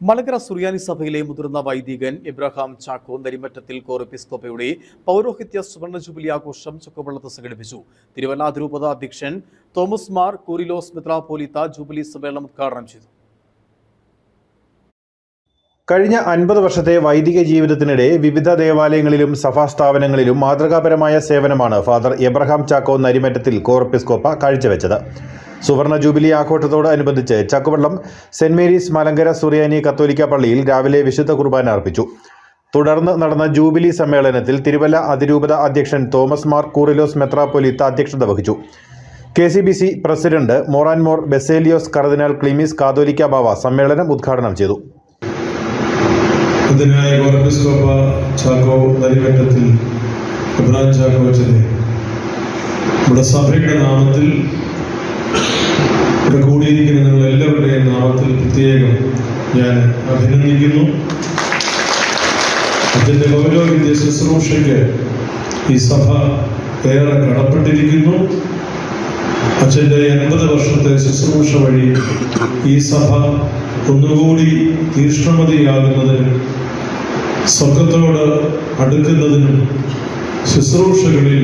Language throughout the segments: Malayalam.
മലങ്കര സുറിയാനി സഭയിലെ മുതിർന്ന വൈദികൻ ഇബ്രാഹാം ചാക്കോ നരിമറ്റത്തിൽ കോറിപ്പിസ്കോപ്പയുടെ പൗരോഹിത്യ സുവർണ ജൂബിലി ആഘോഷം ചുക്കവള്ളത്ത് സംഘടിപ്പിച്ചു. തിരുവല്ല അധ്യക്ഷൻ തോമസ് മാർ കൂറിലോസ് മിത്രാപോലിത്ത ജൂബിലി സമ്മേളനം ഉദ്ഘാടനം ചെയ്തു. കഴിഞ്ഞ അൻപത് വർഷത്തെ വൈദിക ജീവിതത്തിനിടെ വിവിധ ദേവാലയങ്ങളിലും സഭാ സ്ഥാപനങ്ങളിലും മാതൃകാപരമായ സേവനമാണ് ഫാദർ എബ്രഹാം ചാക്കോ നരിമറ്റത്തിൽ കോർപ്പിസ്കോപ്പ കാഴ്ചവെച്ചത്. സുവർണ ജൂബിലി ആഘോഷത്തോടനുബന്ധിച്ച് ചക്കുവള്ളം സെന്റ് മേരീസ് മലങ്കര സുറിയാനി കത്തോലിക്ക പള്ളിയിൽ രാവിലെ വിശുദ്ധ കുർബാന അർപ്പിച്ചു. തുടർന്ന് നടന്ന ജൂബിലി സമ്മേളനത്തിൽ തിരുവല്ല അതിരൂപത അധ്യക്ഷൻ തോമസ് മാർ കൂറിലോസ് മെത്രാപ്പൊലിത്ത അധ്യക്ഷത വഹിച്ചു. K C B C president Moranmor Baselios cardinal Cleemis കാതോലിക്ക ബാവ സമ്മേളനം ഉദ്ഘാടനം ചെയ്തു. ഇതിനായ ഗോർബിസ്കോപ്പ ചാക്കോ നരിവട്ടത്തിൽ ഇബ്രാൻ ചാക്കോ അച്ഛനെ നമ്മുടെ സഭയുടെ നാമത്തിൽ ഇവിടെ കൂടിയിരിക്കുന്ന നിങ്ങൾ എല്ലാവരുടെയും നാമത്തിൽ പ്രത്യേകം ഞാൻ അഭിനന്ദിക്കുന്നു. അതിന്റെ പൗരോഹിത്യ ശുശ്രൂഷയ്ക്ക് ഈ സഭ ഏറെ കടപ്പെട്ടിരിക്കുന്നു. അച്ഛന്റെ എൺപത് വർഷത്തെ ശുശ്രൂഷ വഴി ഈ സഭ ഒന്നുകൂടി തീക്ഷ്ണമതിയാകുന്നതിനും സ്വർഗത്തോട് അടുക്കുന്നതിനും ശുശ്രൂഷകളിൽ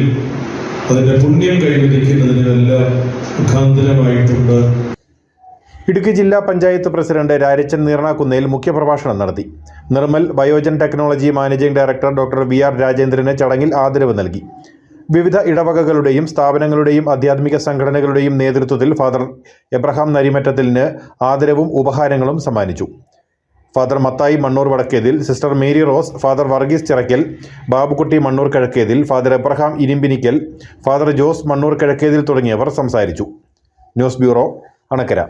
അതിന്റെ പുണ്യം കൈവരിക്കുന്നതിനുമെല്ലാം മുഖാന്തരമായിട്ടുണ്ട് ഇടുക്കി ജില്ലാ പഞ്ചായത്ത് പ്രസിഡന്റ് രാരച്ചൻ നീർണാക്കുന്നയിൽ മുഖ്യപ്രഭാഷണം നടത്തി. Nirmal biogen technology managing director doctor V R രാജേന്ദ്രന് ചടങ്ങിൽ ആദരവ് നൽകി. വിവിധ ഇടവകകളുടെയും സ്ഥാപനങ്ങളുടെയും ആധ്യാത്മിക സംഘടനകളുടെയും നേതൃത്വത്തിൽ ഫാദർ എബ്രഹാം നരിമറ്റത്തിലിന് ആദരവും ഉപഹാരങ്ങളും സമ്മാനിച്ചു. Father Mathai Mannoor Vadakkethil sister Mary Rose father Varghese Chirakkal Babukutty Mannoor Kizhakkethil father Abraham Irimbinikkal father Jose Mannoor Kizhakkethil തുടങ്ങിയവർ സംസാരിച്ചു. News bureau Anakkara.